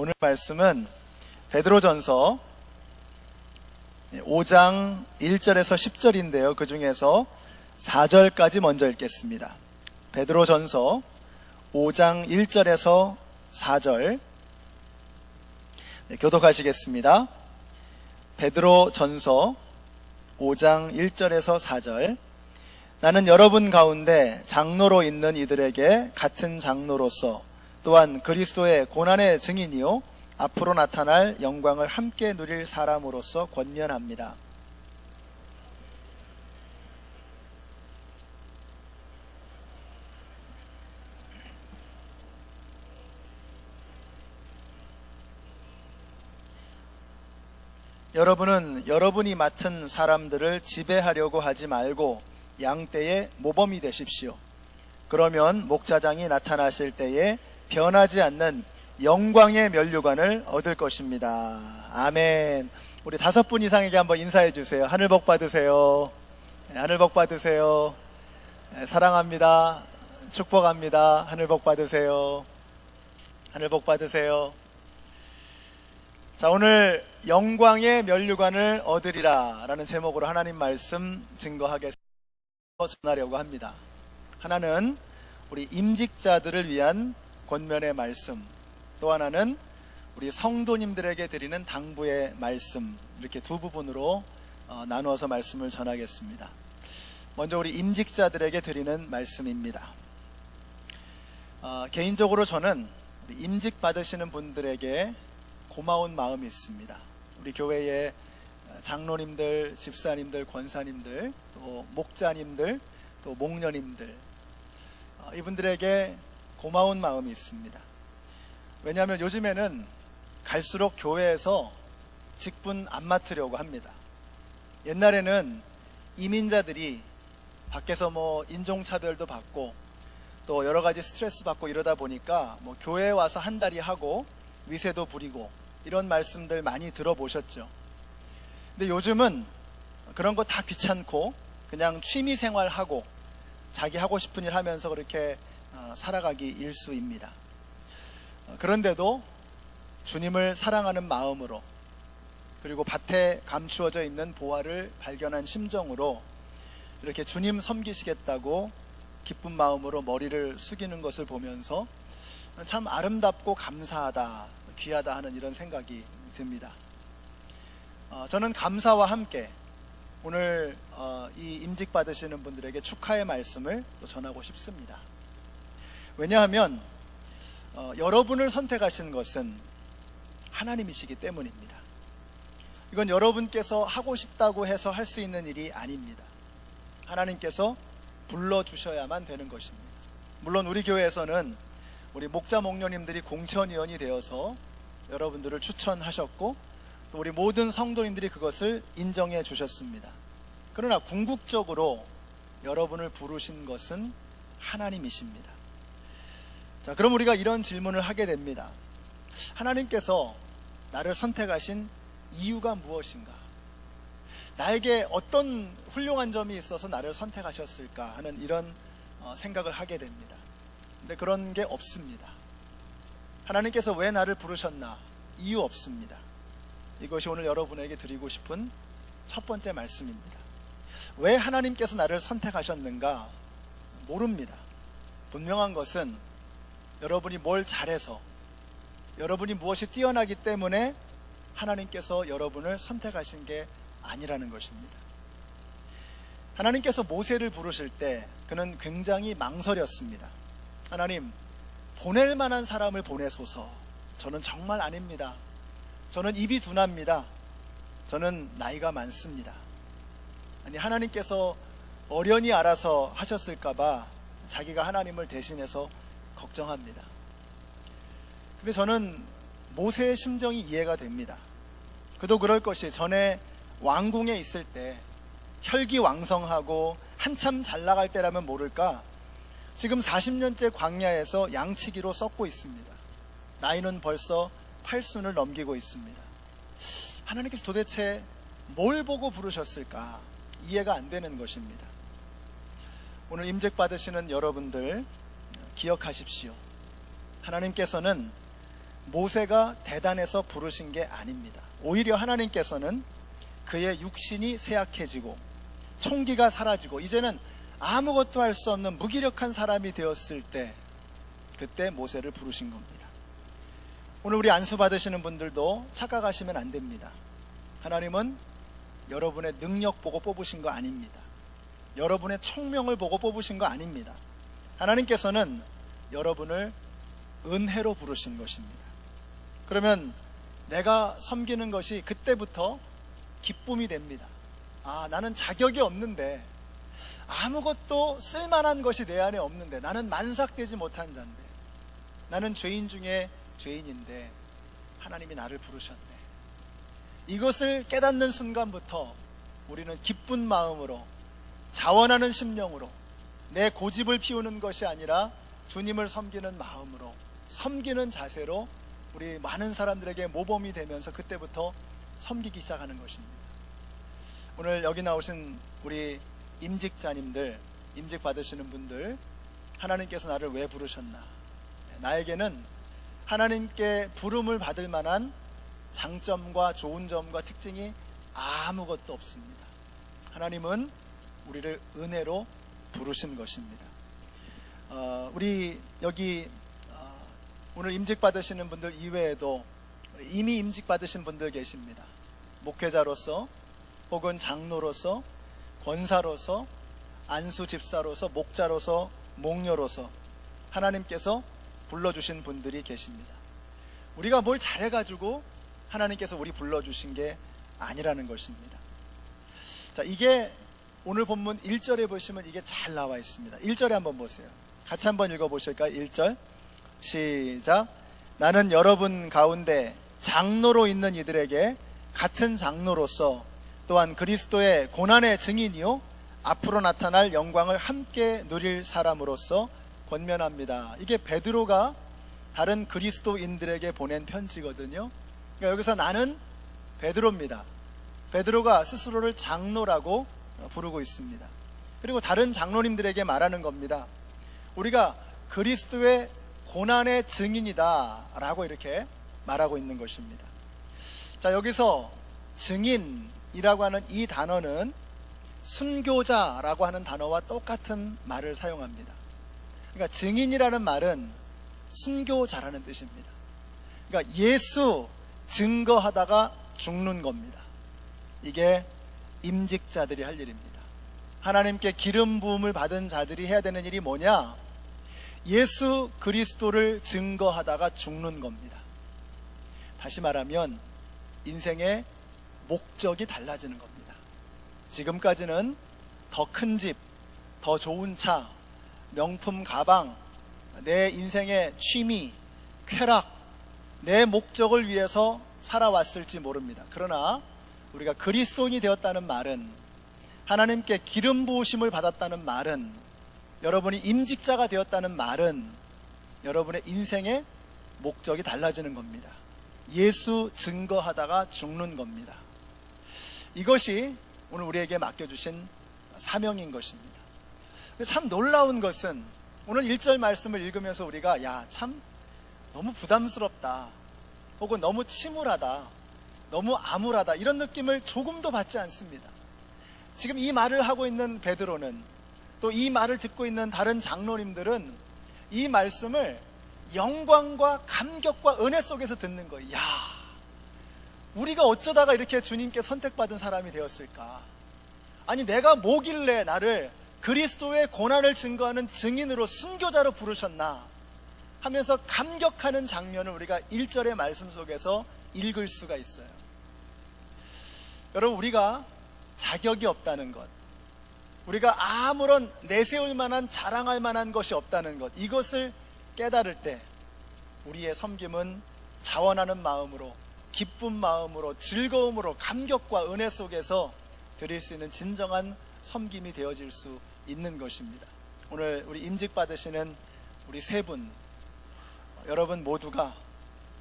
오늘 말씀은 베드로전서 5장 1절에서 10절인데요. 그 중에서 4절까지 먼저 읽겠습니다. 베드로전서 5장 1절에서 4절 네, 교독하시겠습니다. 베드로전서 5장 1절에서 4절 나는 여러분 가운데 장로로 있는 이들에게 같은 장로로서 또한 그리스도의 고난의 증인이요 앞으로 나타날 영광을 함께 누릴 사람으로서 권면합니다. 여러분은 여러분이 맡은 사람들을 지배하려고 하지 말고 양떼의 모범이 되십시오. 그러면 목자장이 나타나실 때에 변하지 않는 영광의 면류관을 얻을 것입니다. 아멘. 우리 다섯 분 이상에게 한번 인사해 주세요. 하늘 복 받으세요. 네, 하늘 복 받으세요. 네, 사랑합니다. 축복합니다. 하늘 복 받으세요. 하늘 복 받으세요. 자, 오늘 영광의 면류관을 얻으리라 라는 제목으로 하나님 말씀 증거하겠습니다. 전하려고 합니다. 하나는 우리 임직자들을 위한 권면의 말씀, 또 하나는 우리 성도님들에게 드리는 당부의 말씀, 이렇게 두 부분으로 어, 나누어서 말씀을 전하겠습니다. 먼저 우리 임직자들에게 드리는 말씀입니다. 어, 개인적으로 저는 임직 받으시는 분들에게 고마운 마음이 있습니다. 우리 교회의 장로님들, 집사님들, 권사님들, 또 목자님들, 또 목녀님들, 어, 이분들에게 고마운 마음이 있습니다. 왜냐하면 요즘에는 갈수록 교회에서 직분 안 맡으려고 합니다. 옛날에는 이민자들이 밖에서 뭐 인종차별도 받고 또 여러 가지 스트레스 받고 이러다 보니까 뭐 교회에 와서 한 자리 하고 위세도 부리고 이런 말씀들 많이 들어보셨죠. 근데 요즘은 그런 거 다 귀찮고 그냥 취미 생활하고 자기 하고 싶은 일 하면서 그렇게 어, 살아가기 일수입니다. 어, 그런데도 주님을 사랑하는 마음으로 그리고 밭에 감추어져 있는 보화를 발견한 심정으로 이렇게 주님 섬기시겠다고 기쁜 마음으로 머리를 숙이는 것을 보면서 참 아름답고 감사하다, 귀하다 하는 이런 생각이 듭니다. 어, 저는 감사와 함께 오늘 어, 이 임직 받으시는 분들에게 축하의 말씀을 또 전하고 싶습니다. 왜냐하면 어, 여러분을 선택하신 것은 하나님이시기 때문입니다. 이건 여러분께서 하고 싶다고 해서 할 수 있는 일이 아닙니다. 하나님께서 불러주셔야만 되는 것입니다. 물론 우리 교회에서는 우리 목자 목녀님들이 공천위원이 되어서 여러분들을 추천하셨고 또 우리 모든 성도님들이 그것을 인정해 주셨습니다. 그러나 궁극적으로 여러분을 부르신 것은 하나님이십니다. 자, 그럼 우리가 이런 질문을 하게 됩니다. 하나님께서 나를 선택하신 이유가 무엇인가? 나에게 어떤 훌륭한 점이 있어서 나를 선택하셨을까 하는 이런 어, 생각을 하게 됩니다. 근데 그런 게 없습니다. 하나님께서 왜 나를 부르셨나? 이유 없습니다. 이것이 오늘 여러분에게 드리고 싶은 첫 번째 말씀입니다. 왜 하나님께서 나를 선택하셨는가? 모릅니다. 분명한 것은 여러분이 뭘 잘해서 여러분이 무엇이 뛰어나기 때문에 하나님께서 여러분을 선택하신 게 아니라는 것입니다. 하나님께서 모세를 부르실 때 그는 굉장히 망설였습니다. 하나님, 보낼 만한 사람을 보내소서. 저는 정말 아닙니다. 저는 입이 둔합니다. 저는 나이가 많습니다. 아니, 하나님께서 어련히 알아서 하셨을까봐 자기가 하나님을 대신해서 걱정합니다. 근데 저는 모세의 심정이 이해가 됩니다. 그도 그럴 것이 전에 왕궁에 있을 때 혈기왕성하고 한참 잘 나갈 때라면 모를까 지금 40년째 광야에서 양치기로 썩고 있습니다. 나이는 벌써 팔순을 넘기고 있습니다. 하나님께서 도대체 뭘 보고 부르셨을까 이해가 안 되는 것입니다. 오늘 임직 받으시는 여러분들 기억하십시오. 하나님께서는 모세가 대단해서 부르신 게 아닙니다. 오히려 하나님께서는 그의 육신이 쇠약해지고 총기가 사라지고 이제는 아무것도 할 수 없는 무기력한 사람이 되었을 때 그때 모세를 부르신 겁니다. 오늘 우리 안수 받으시는 분들도 착각하시면 안 됩니다. 하나님은 여러분의 능력 보고 뽑으신 거 아닙니다. 여러분의 총명을 보고 뽑으신 거 아닙니다. 하나님께서는 여러분을 은혜로 부르신 것입니다. 그러면 내가 섬기는 것이 그때부터 기쁨이 됩니다. 아, 나는 자격이 없는데 아무것도 쓸만한 것이 내 안에 없는데 나는 만삭되지 못한 자인데 나는 죄인 중에 죄인인데 하나님이 나를 부르셨네. 이것을 깨닫는 순간부터 우리는 기쁜 마음으로 자원하는 심령으로 내 고집을 피우는 것이 아니라 주님을 섬기는 마음으로 섬기는 자세로 우리 많은 사람들에게 모범이 되면서 그때부터 섬기기 시작하는 것입니다. 오늘 여기 나오신 우리 임직자님들, 임직 받으시는 분들, 하나님께서 나를 왜 부르셨나? 나에게는 하나님께 부름을 받을 만한 장점과 좋은 점과 특징이 아무것도 없습니다. 하나님은 우리를 은혜로 부르신 것입니다. 어, 우리 여기 어, 오늘 임직 받으시는 분들 이외에도 이미 임직 받으신 분들 계십니다. 목회자로서 혹은 장로로서 권사로서 안수 집사로서 목자로서 목녀로서 하나님께서 불러주신 분들이 계십니다. 우리가 뭘 잘해가지고 하나님께서 우리 불러주신 게 아니라는 것입니다. 자, 이게 오늘 본문 1절에 보시면 이게 잘 나와 있습니다. 1절에 한번 보세요. 같이 한번 읽어보실까요? 1절. 시작. 나는 여러분 가운데 장로로 있는 이들에게 같은 장로로서 또한 그리스도의 고난의 증인이요. 앞으로 나타날 영광을 함께 누릴 사람으로서 권면합니다. 이게 베드로가 다른 그리스도인들에게 보낸 편지거든요. 그러니까 여기서 나는 베드로입니다. 베드로가 스스로를 장로라고 부르고 있습니다. 그리고 다른 장로님들에게 말하는 겁니다. 우리가 그리스도의 고난의 증인이다 라고 이렇게 말하고 있는 것입니다. 자, 여기서 증인이라고 하는 이 단어는 순교자라고 하는 단어와 똑같은 말을 사용합니다. 그러니까 증인이라는 말은 순교자라는 뜻입니다. 그러니까 예수 증거하다가 죽는 겁니다. 이게 임직자들이 할 일입니다. 하나님께 기름 부음을 받은 자들이 해야 되는 일이 뭐냐? 예수 그리스도를 증거하다가 죽는 겁니다. 다시 말하면 인생의 목적이 달라지는 겁니다. 지금까지는 더 큰 집, 더 좋은 차, 명품 가방, 내 인생의 취미, 쾌락, 내 목적을 위해서 살아왔을지 모릅니다. 그러나 우리가 그리스도인이 되었다는 말은 하나님께 기름 부으심을 받았다는 말은 여러분이 임직자가 되었다는 말은 여러분의 인생의 목적이 달라지는 겁니다. 예수 증거하다가 죽는 겁니다. 이것이 오늘 우리에게 맡겨주신 사명인 것입니다. 참 놀라운 것은 오늘 1절 말씀을 읽으면서 우리가 야, 참 너무 부담스럽다. 혹은 너무 침울하다. 너무 암울하다. 이런 느낌을 조금도 받지 않습니다. 지금 이 말을 하고 있는 베드로는 또 이 말을 듣고 있는 다른 장로님들은 이 말씀을 영광과 감격과 은혜 속에서 듣는 거예요. 야, 우리가 어쩌다가 이렇게 주님께 선택받은 사람이 되었을까? 아니, 내가 뭐길래 나를 그리스도의 고난을 증거하는 증인으로 순교자로 부르셨나? 하면서 감격하는 장면을 우리가 1절의 말씀 속에서 읽을 수가 있어요. 여러분, 우리가 자격이 없다는 것, 우리가 아무런 내세울 만한 자랑할 만한 것이 없다는 것, 이것을 깨달을 때 우리의 섬김은 자원하는 마음으로, 기쁜 마음으로, 즐거움으로, 감격과 은혜 속에서 드릴 수 있는 진정한 섬김이 되어질 수 있는 것입니다. 오늘 우리 임직 받으시는 우리 세 분, 여러분 모두가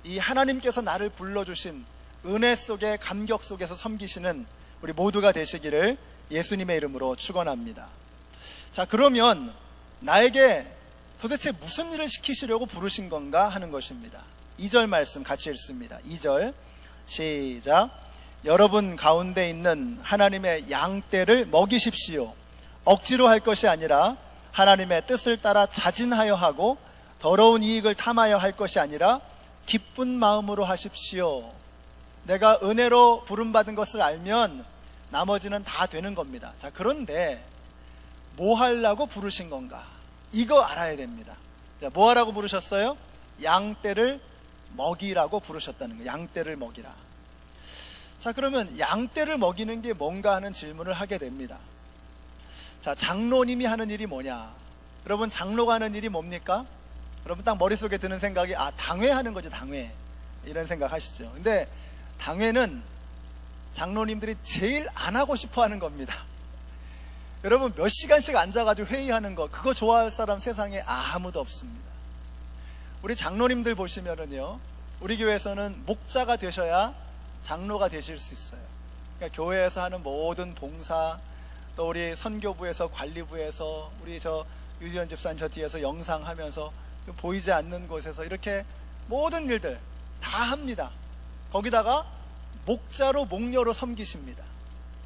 이 하나님께서 나를 불러주신 은혜 속에 감격 속에서 섬기시는 우리 모두가 되시기를 예수님의 이름으로 축원합니다. 자, 그러면 나에게 도대체 무슨 일을 시키시려고 부르신 건가 하는 것입니다. 2절 말씀 같이 읽습니다. 2절 시작. 여러분 가운데 있는 하나님의 양떼를 먹이십시오. 억지로 할 것이 아니라 하나님의 뜻을 따라 자진하여 하고 더러운 이익을 탐하여 할 것이 아니라 기쁜 마음으로 하십시오. 내가 은혜로 부름받은 것을 알면 나머지는 다 되는 겁니다. 자, 그런데 뭐 하려고 부르신 건가? 이거 알아야 됩니다. 자, 뭐 하라고 부르셨어요? 양떼를 먹이라고 부르셨다는 거예요. 양떼를 먹이라. 자, 그러면 양떼를 먹이는 게 뭔가 하는 질문을 하게 됩니다. 자, 장로님이 하는 일이 뭐냐? 여러분, 장로가 하는 일이 뭡니까? 여러분, 딱 머릿속에 드는 생각이, 아, 당회하는 거죠, 당회. 이런 생각 하시죠. 근데 당회는 장로님들이 제일 안 하고 싶어 하는 겁니다. 여러분, 몇 시간씩 앉아가지고 회의하는 거, 그거 좋아할 사람 세상에 아무도 없습니다. 우리 장로님들 보시면은요, 우리 교회에서는 목자가 되셔야 장로가 되실 수 있어요. 그러니까 교회에서 하는 모든 봉사, 또 우리 선교부에서 관리부에서 우리 저 유지현 집사님 저 뒤에서 영상하면서 그 보이지 않는 곳에서 이렇게 모든 일들 다 합니다. 거기다가 목자로 목녀로 섬기십니다.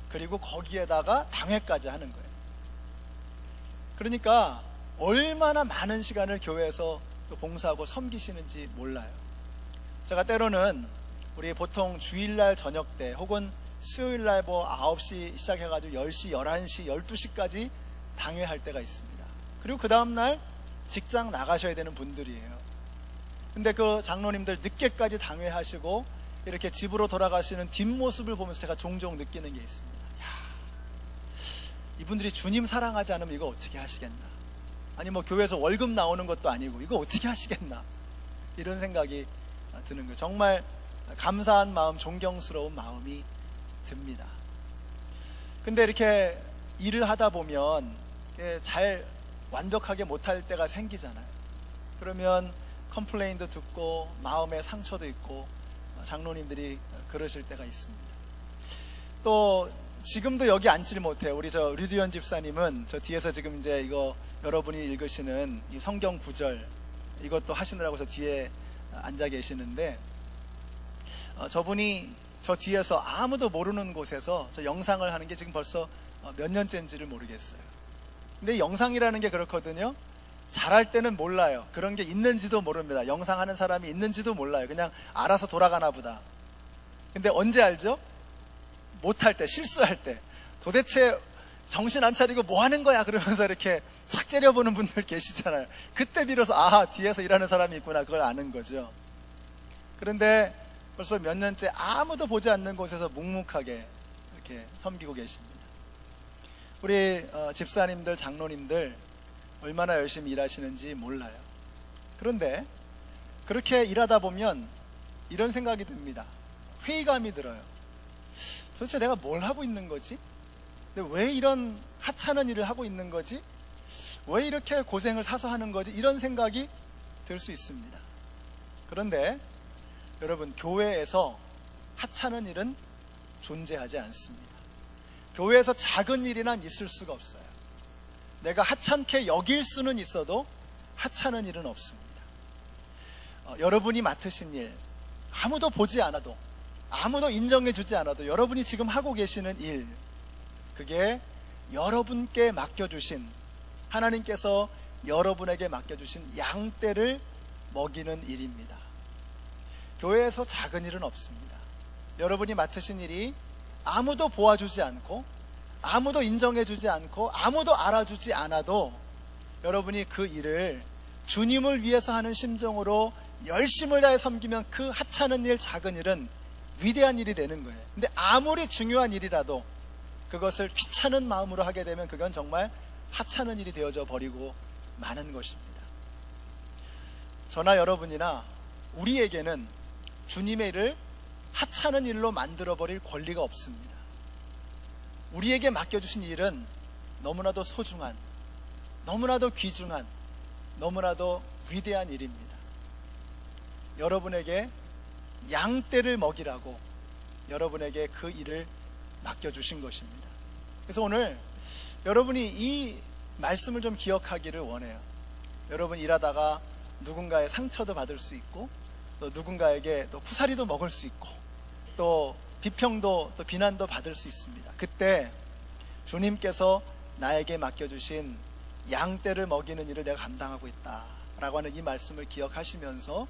그리고 거기에다가 당회까지 하는 거예요. 그러니까 얼마나 많은 시간을 교회에서 또 봉사하고 섬기시는지 몰라요. 제가 때로는 우리 보통 주일날 저녁 때 혹은 수요일날 뭐 9시 시작해가지고 10시, 11시, 12시까지 당회할 때가 있습니다. 그리고 그 다음날 직장 나가셔야 되는 분들이에요. 근데 그 장로님들 늦게까지 당회하시고 이렇게 집으로 돌아가시는 뒷모습을 보면서 제가 종종 느끼는 게 있습니다. 야, 이분들이 주님 사랑하지 않으면 이거 어떻게 하시겠나? 아니 뭐 교회에서 월급 나오는 것도 아니고 이거 어떻게 하시겠나? 이런 생각이 드는 거예요. 정말 감사한 마음, 존경스러운 마음이 듭니다. 근데 이렇게 일을 하다 보면 잘 완벽하게 못할 때가 생기잖아요. 그러면 컴플레인도 듣고 마음에 상처도 있고 장로님들이 그러실 때가 있습니다. 또 지금도 여기 앉지를 못해요. 우리 저 류디언 집사님은 저 뒤에서 지금 이제 이거 여러분이 읽으시는 이 성경 구절 이것도 하시느라고 저 뒤에 앉아 계시는데 어, 저분이 저 뒤에서 아무도 모르는 곳에서 저 영상을 하는 게 지금 벌써 어, 몇 년째인지를 모르겠어요. 근데 영상이라는 게 그렇거든요. 잘할 때는 몰라요. 그런 게 있는지도 모릅니다. 영상하는 사람이 있는지도 몰라요. 그냥 알아서 돌아가나 보다. 근데 언제 알죠? 못할 때, 실수할 때. 도대체 정신 안 차리고 뭐 하는 거야? 그러면서 이렇게 착 째려보는 분들 계시잖아요. 그때 비로소, 아, 뒤에서 일하는 사람이 있구나. 그걸 아는 거죠. 그런데 벌써 몇 년째 아무도 보지 않는 곳에서 묵묵하게 이렇게 섬기고 계십니다. 우리 어, 집사님들, 장로님들 얼마나 열심히 일하시는지 몰라요. 그런데 그렇게 일하다 보면 이런 생각이 듭니다. 회의감이 들어요. 도대체 내가 뭘 하고 있는 거지? 왜 이런 하찮은 일을 하고 있는 거지? 왜 이렇게 고생을 사서 하는 거지? 이런 생각이 들 수 있습니다. 그런데 여러분, 교회에서 하찮은 일은 존재하지 않습니다. 교회에서 작은 일이나 있을 수가 없어요. 내가 하찮게 여길 수는 있어도 하찮은 일은 없습니다. 어, 여러분이 맡으신 일, 아무도 보지 않아도, 아무도 인정해 주지 않아도 여러분이 지금 하고 계시는 일, 그게 여러분께 맡겨주신, 하나님께서 여러분에게 맡겨주신 양떼를 먹이는 일입니다. 교회에서 작은 일은 없습니다. 여러분이 맡으신 일이 아무도 보아주지 않고 아무도 인정해주지 않고 아무도 알아주지 않아도 여러분이 그 일을 주님을 위해서 하는 심정으로 열심을 다해 섬기면 그 하찮은 일, 작은 일은 위대한 일이 되는 거예요. 근데 아무리 중요한 일이라도 그것을 귀찮은 마음으로 하게 되면 그건 정말 하찮은 일이 되어져 버리고 마는 것입니다. 저나 여러분이나 우리에게는 주님의 일을 하찮은 일로 만들어 버릴 권리가 없습니다. 우리에게 맡겨주신 일은 너무나도 소중한, 너무나도 귀중한, 너무나도 위대한 일입니다. 여러분에게 양떼를 먹이라고 여러분에게 그 일을 맡겨주신 것입니다. 그래서 오늘 여러분이 이 말씀을 좀 기억하기를 원해요. 여러분 일하다가 누군가의 상처도 받을 수 있고 또 누군가에게 또 쿠사리도 먹을 수 있고 또 비평도 또 비난도 받을 수 있습니다. 그때 주님께서 나에게 맡겨주신 양떼를 먹이는 일을 내가 감당하고 있다 라고 하는 이 말씀을 기억하시면서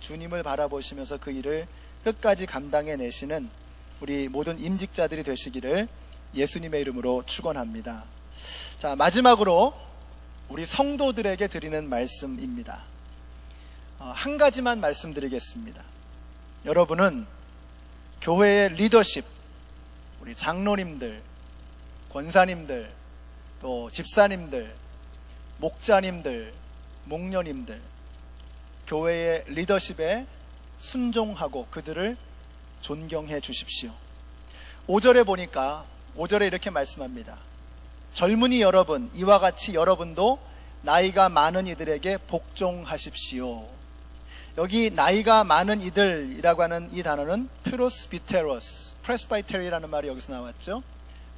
주님을 바라보시면서 그 일을 끝까지 감당해 내시는 우리 모든 임직자들이 되시기를 예수님의 이름으로 축원합니다. 자, 마지막으로 우리 성도들에게 드리는 말씀입니다. 어, 한 가지만 말씀드리겠습니다. 여러분은 교회의 리더십, 우리 장로님들, 권사님들, 또 집사님들, 목자님들, 목녀님들, 교회의 리더십에 순종하고 그들을 존경해 주십시오. 5절에 보니까 5절에 이렇게 말씀합니다. 젊은이 여러분, 이와 같이 여러분도 나이가 많은 이들에게 복종하십시오. 여기 나이가 많은 이들이라고 하는 이 단어는 퓨로스 비테로스, 프레스바이테리라는 말이 여기서 나왔죠.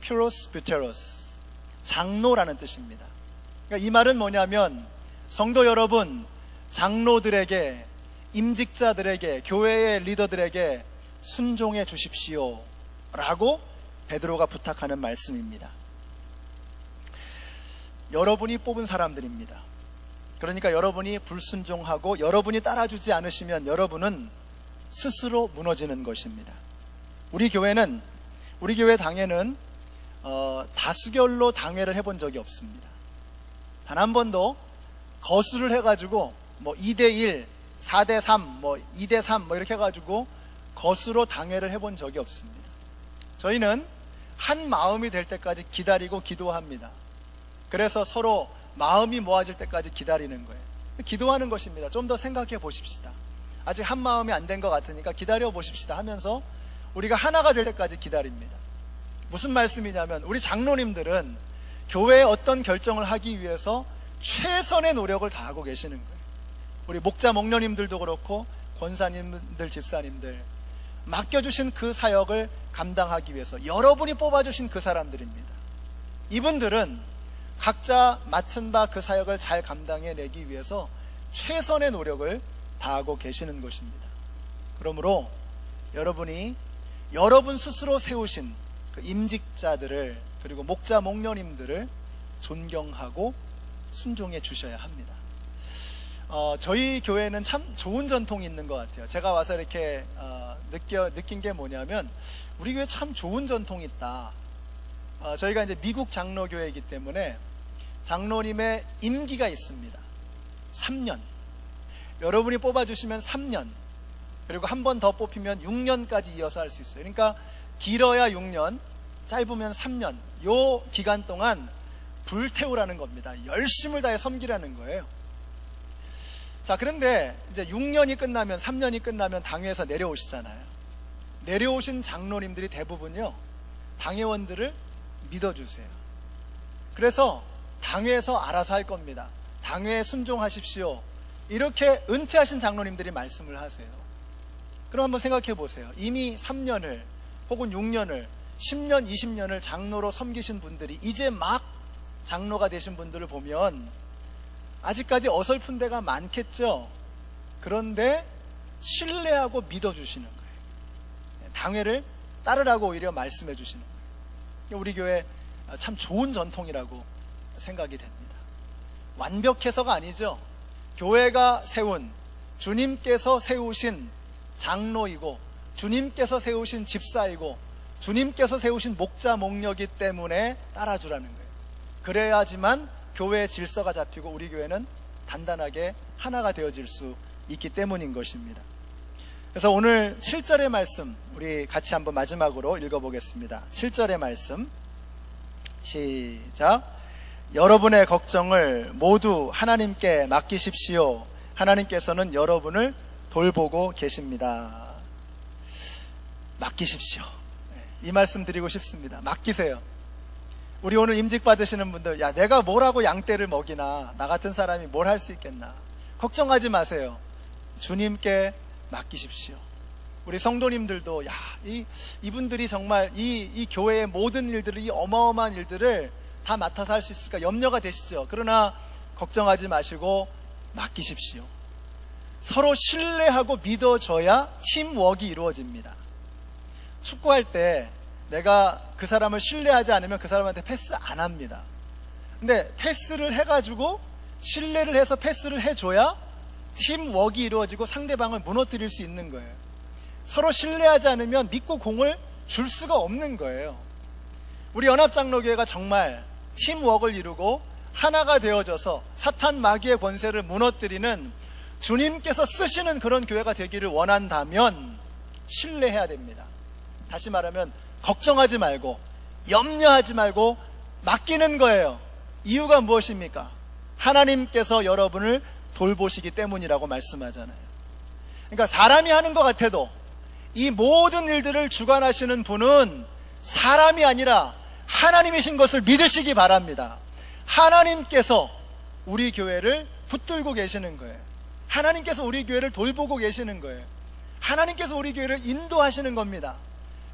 퓨로스 비테로스, 장로라는 뜻입니다. 그러니까 이 말은 뭐냐면 성도 여러분, 장로들에게, 임직자들에게, 교회의 리더들에게 순종해 주십시오. 라고 베드로가 부탁하는 말씀입니다. 여러분이 뽑은 사람들입니다. 그러니까 여러분이 불순종하고 여러분이 따라주지 않으시면 여러분은 스스로 무너지는 것입니다. 우리 교회는 우리 교회 당회는 어, 다수결로 당회를 해본 적이 없습니다. 단 한 번도 거수를 해가지고 뭐 2대1, 4대3, 뭐 2대3 뭐 이렇게 해가지고 거수로 당회를 해본 적이 없습니다. 저희는 한 마음이 될 때까지 기다리고 기도합니다. 그래서 서로 마음이 모아질 때까지 기다리는 거예요. 기도하는 것입니다. 좀 더 생각해 보십시다. 아직 한 마음이 안 된 것 같으니까 기다려 보십시다 하면서 우리가 하나가 될 때까지 기다립니다. 무슨 말씀이냐면 우리 장로님들은 교회에 어떤 결정을 하기 위해서 최선의 노력을 다하고 계시는 거예요. 우리 목자 목녀님들도 그렇고 권사님들 집사님들 맡겨주신 그 사역을 감당하기 위해서 여러분이 뽑아주신 그 사람들입니다. 이분들은 각자 맡은 바 그 사역을 잘 감당해 내기 위해서 최선의 노력을 다하고 계시는 것입니다. 그러므로 여러분이 여러분 스스로 세우신 그 임직자들을 그리고 목자 목녀님들을 존경하고 순종해 주셔야 합니다. 어, 저희 교회는 참 좋은 전통이 있는 것 같아요. 제가 와서 이렇게 어, 느껴 느낀 게 뭐냐면 우리 교회 참 좋은 전통이 있다. 어, 저희가 이제 미국 장로교회이기 때문에 장로님의 임기가 있습니다. 3년. 여러분이 뽑아주시면 3년. 그리고 한 번 더 뽑히면 6년까지 이어서 할 수 있어요. 그러니까 길어야 6년, 짧으면 3년. 요 기간 동안 불태우라는 겁니다. 열심을 다해 섬기라는 거예요. 자, 그런데 이제 6년이 끝나면, 3년이 끝나면 당회에서 내려오시잖아요. 내려오신 장로님들이 대부분요, 당회원들을 믿어주세요. 그래서 당회에서 알아서 할 겁니다. 당회에 순종하십시오. 이렇게 은퇴하신 장로님들이 말씀을 하세요. 그럼 한번 생각해 보세요. 이미 3년을 혹은 6년을 10년, 20년을 장로로 섬기신 분들이 이제 막 장로가 되신 분들을 보면 아직까지 어설픈 데가 많겠죠. 그런데 신뢰하고 믿어주시는 거예요. 당회를 따르라고 오히려 말씀해 주시는 거예요. 우리 교회 참 좋은 전통이라고 생각이 됩니다. 완벽해서가 아니죠. 교회가 세운 주님께서 세우신 장로이고 주님께서 세우신 집사이고 주님께서 세우신 목자 목녀기 때문에 따라주라는 거예요. 그래야지만 교회의 질서가 잡히고 우리 교회는 단단하게 하나가 되어질 수 있기 때문인 것입니다. 그래서 오늘 7절의 말씀 우리 같이 한번 마지막으로 읽어보겠습니다. 7절의 말씀 시작 여러분의 걱정을 모두 하나님께 맡기십시오. 하나님께서는 여러분을 돌보고 계십니다. 맡기십시오. 네, 이 말씀 드리고 싶습니다. 맡기세요. 우리 오늘 임직 받으시는 분들, 야, 내가 뭐라고 양떼를 먹이나, 나 같은 사람이 뭘 할 수 있겠나. 걱정하지 마세요. 주님께 맡기십시오. 우리 성도님들도, 야, 이, 이분들이 정말 이, 이 교회의 모든 일들을, 이 어마어마한 일들을 다 맡아서 할 수 있을까 염려가 되시죠. 그러나 걱정하지 마시고 맡기십시오. 서로 신뢰하고 믿어줘야 팀워크가 이루어집니다. 축구할 때 내가 그 사람을 신뢰하지 않으면 그 사람한테 패스 안 합니다. 근데 패스를 해가지고 신뢰를 해서 패스를 해줘야 팀워크가 이루어지고 상대방을 무너뜨릴 수 있는 거예요. 서로 신뢰하지 않으면 믿고 공을 줄 수가 없는 거예요. 우리 연합장로교회가 정말 팀워크를 이루고 하나가 되어져서 사탄 마귀의 권세를 무너뜨리는 주님께서 쓰시는 그런 교회가 되기를 원한다면 신뢰해야 됩니다. 다시 말하면 걱정하지 말고 염려하지 말고 맡기는 거예요. 이유가 무엇입니까? 하나님께서 여러분을 돌보시기 때문이라고 말씀하잖아요. 그러니까 사람이 하는 것 같아도 이 모든 일들을 주관하시는 분은 사람이 아니라 하나님이신 것을 믿으시기 바랍니다. 하나님께서 우리 교회를 붙들고 계시는 거예요. 하나님께서 우리 교회를 돌보고 계시는 거예요. 하나님께서 우리 교회를 인도하시는 겁니다.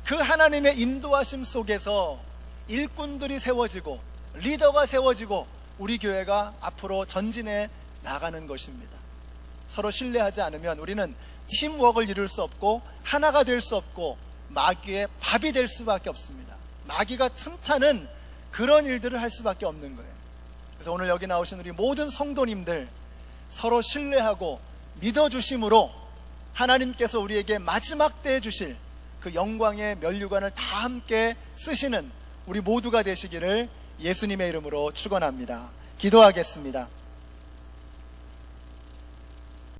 그 하나님의 인도하심 속에서 일꾼들이 세워지고 리더가 세워지고 우리 교회가 앞으로 전진해 나가는 것입니다. 서로 신뢰하지 않으면 우리는 팀워크를 이룰 수 없고 하나가 될 수 없고 마귀의 밥이 될 수밖에 없습니다. 마귀가 틈타는 그런 일들을 할 수밖에 없는 거예요. 그래서 오늘 여기 나오신 우리 모든 성도님들 서로 신뢰하고 믿어주심으로 하나님께서 우리에게 마지막 때에 주실 그 영광의 면류관을 다 함께 쓰시는 우리 모두가 되시기를 예수님의 이름으로 축원합니다. 기도하겠습니다.